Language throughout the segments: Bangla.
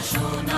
Shuna.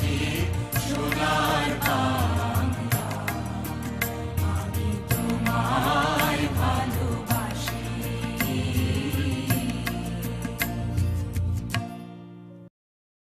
She